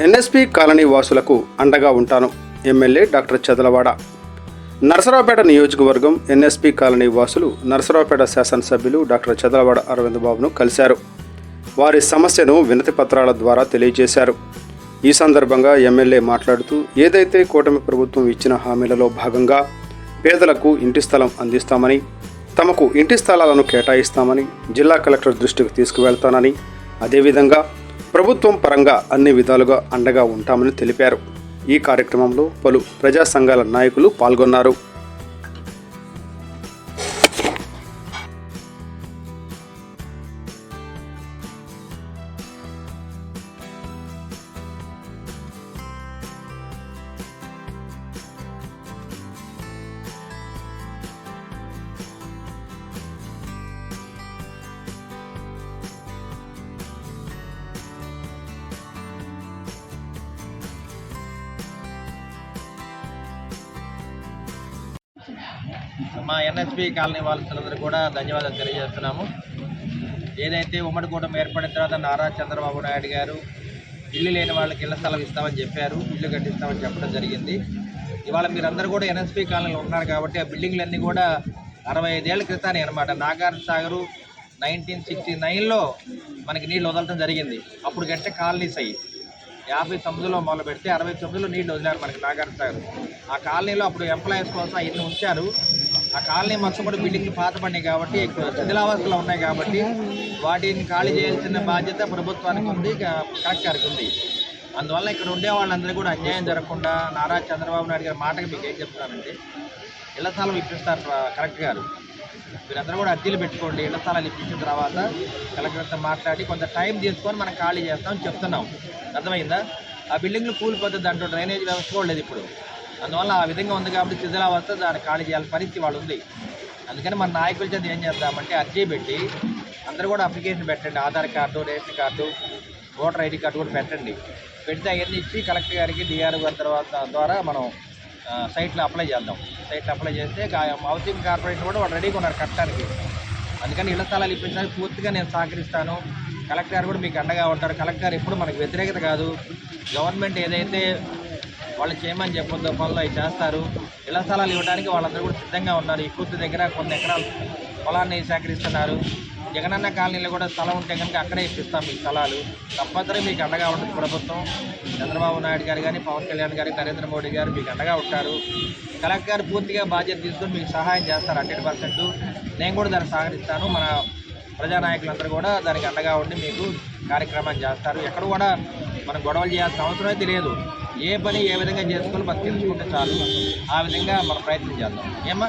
NSP colony వాసులకు అండగా ఉంటాను ఎమ్మెల్యే డాక్టర్ చదలవాడ. నరసరావుపేట నియోజకవర్గం ఎన్ఎస్పి కాలనీ వాసులు నరసరావుపేట శాసనసభ్యులు డాక్టర్ చదలవాడ అరవింద్ బాబును కలిశారు. వారి సమస్యను వినతి పత్రాల ద్వారా తెలియజేశారు. ఈ సందర్భంగా ఎమ్మెల్యే మాట్లాడుతూ ఏదైతే కూటమి ప్రభుత్వం ఇచ్చిన హామీలలో భాగంగా పేదలకు ఇంటి స్థలం అందిస్తామని తమకు ఇంటి స్థలాలను కేటాయిస్తామని జిల్లా కలెక్టర్ దృష్టికి తీసుకువెళ్తానని అదేవిధంగా ప్రభుత్వం పరంగా అన్ని విధాలుగా అండగా ఉంటామని తెలిపారు. ఈ కార్యక్రమంలో పలు ప్రజా సంఘాల నాయకులు పాల్గొన్నారు. మా ఎన్ఎస్పి కాలనీ వాళ్ళందరూ కూడా ధన్యవాదాలు తెలియజేస్తున్నాము. ఏదైతే ఉమ్మడి కూటమి ఏర్పడిన తర్వాత నారా చంద్రబాబు నాయుడు గారు ఇల్లు లేని వాళ్ళకి ఇళ్ళ స్థలం ఇస్తామని చెప్పారు ఇల్లు కట్టిస్తామని చెప్పడం జరిగింది. ఇవాళ మీరందరూ కూడా ఎన్ఎస్పి కాలనీలో ఉన్నారు కాబట్టి ఆ బిల్డింగ్లన్నీ కూడా అరవై ఐదేళ్ళ క్రితానే అనమాట నాగార్జున సాగరు నైన్టీన్ సిక్స్టీ నైన్లో మనకి నీళ్ళు వదలటం జరిగింది. అప్పుడు కంటే కాలనీస్ అయ్యి. యాభై తొమ్మిదిలో మొదలు పెడితే అరవై తొమ్మిదిలో నీళ్ళు వదిలారు మనకి నాగార్జున సాగర్. ఆ కాలనీలో అప్పుడు ఎంప్లాయీస్ కోసం ఇన్ని ఉంచారు. ఆ కాలనీ మొత్తం కూడా బిల్డింగ్లు పాతపడినాయి కాబట్టి శిథిలావస్థలు ఉన్నాయి కాబట్టి వాటిని ఖాళీ చేయాల్సిన బాధ్యత ప్రభుత్వానికి ఉంది క- గారికి ఉంది. అందువల్ల ఇక్కడ ఉండే వాళ్ళందరూ కూడా అన్యాయం జరగకుండా నారా చంద్రబాబు నాయుడు గారి మాటకి మీకు ఏం చెప్తానంటే ఇళ్ళ స్థలం ఇప్పిస్తారు కలెక్టర్ గారు. మీరందరూ కూడా అర్జీలు పెట్టుకోండి ఇళ్ళ స్థలాలు ఇప్పించిన తర్వాత కలెక్టర్తో మాట్లాడి కొంత టైం తీసుకొని మనం ఖాళీ చేస్తామని చెప్తున్నాం. అర్థమైందా? ఆ బిల్డింగ్లు కూలిపోతుంది దాంట్లో డ్రైనేజ్ వ్యవస్థ కూడా లేదు ఇప్పుడు. అందువల్ల ఆ విధంగా ఉంది కాబట్టి శిథిలావస్థ దాన్ని ఖాళీ చేయాల్సిన పరిస్థితి వాళ్ళు ఉంది. అందుకని మన నాయకుల చేత ఏం చేద్దామంటే అర్జీ పెట్టి అందరూ కూడా అప్లికేషన్ పెట్టండి. Aadhaar card ration card voter ID card కూడా పెట్టండి. పెడితే అవన్నీ ఇచ్చి కలెక్టర్ గారికి డిఆర్ గారి తర్వాత ద్వారా మనం సైట్లో అప్లై చేద్దాం. సైట్లో అప్లై చేస్తే హౌసింగ్ కార్పొరేషన్ కూడా వాళ్ళు రెడీగా ఉన్నారు కట్టడానికి. అందుకని ఇళ్ళ స్థలాలు ఇప్పించడానికి పూర్తిగా నేను సహకరిస్తాను. కలెక్టర్ గారు కూడా మీకు అండగా ఉంటారు. కలెక్టర్ గారు ఎప్పుడు మనకు వ్యతిరేకత కాదు. గవర్నమెంట్ ఏదైతే వాళ్ళు చేయమని చెప్పొద్దో పనులు అవి చేస్తారు. ఇళ్ళ స్థలాలు ఇవ్వడానికి వాళ్ళందరూ కూడా సిద్ధంగా ఉన్నారు. ఈ పూర్తి దగ్గర కొన్ని ఎకరాలు పొలాన్ని సేకరిస్తున్నారు. జగనన్న కాలనీలో కూడా స్థలం ఉంటే కనుక అక్కడే ఇప్పిస్తాం మీ స్థలాలు. తప్పనిసరి మీకు అండగా ఉంటుంది ప్రభుత్వం. చంద్రబాబు నాయుడు గారు కానీ పవన్ కళ్యాణ్ గారు నరేంద్ర మోడీ గారు మీకు అండగా ఉంటారు. కలెక్టర్ గారు పూర్తిగా బాధ్యత తీసుకుని మీకు సహాయం చేస్తారు హండ్రెడ్ పర్సెంట్. నేను కూడా దాన్ని సహకరిస్తాను. మన ప్రజానాయకులందరూ కూడా దానికి అండగా ఉండి మీకు కార్యక్రమాన్ని చేస్తారు. ఎక్కడ కూడా మనం గొడవలు చేయాల్సిన అవసరం అయితే లేదు. ఏ పని ఏ విధంగా చేసుకొని మనం తెలుసుకుంటే చాలు. ఆ విధంగా మనం ప్రయత్నం చేద్దాం. ఏమా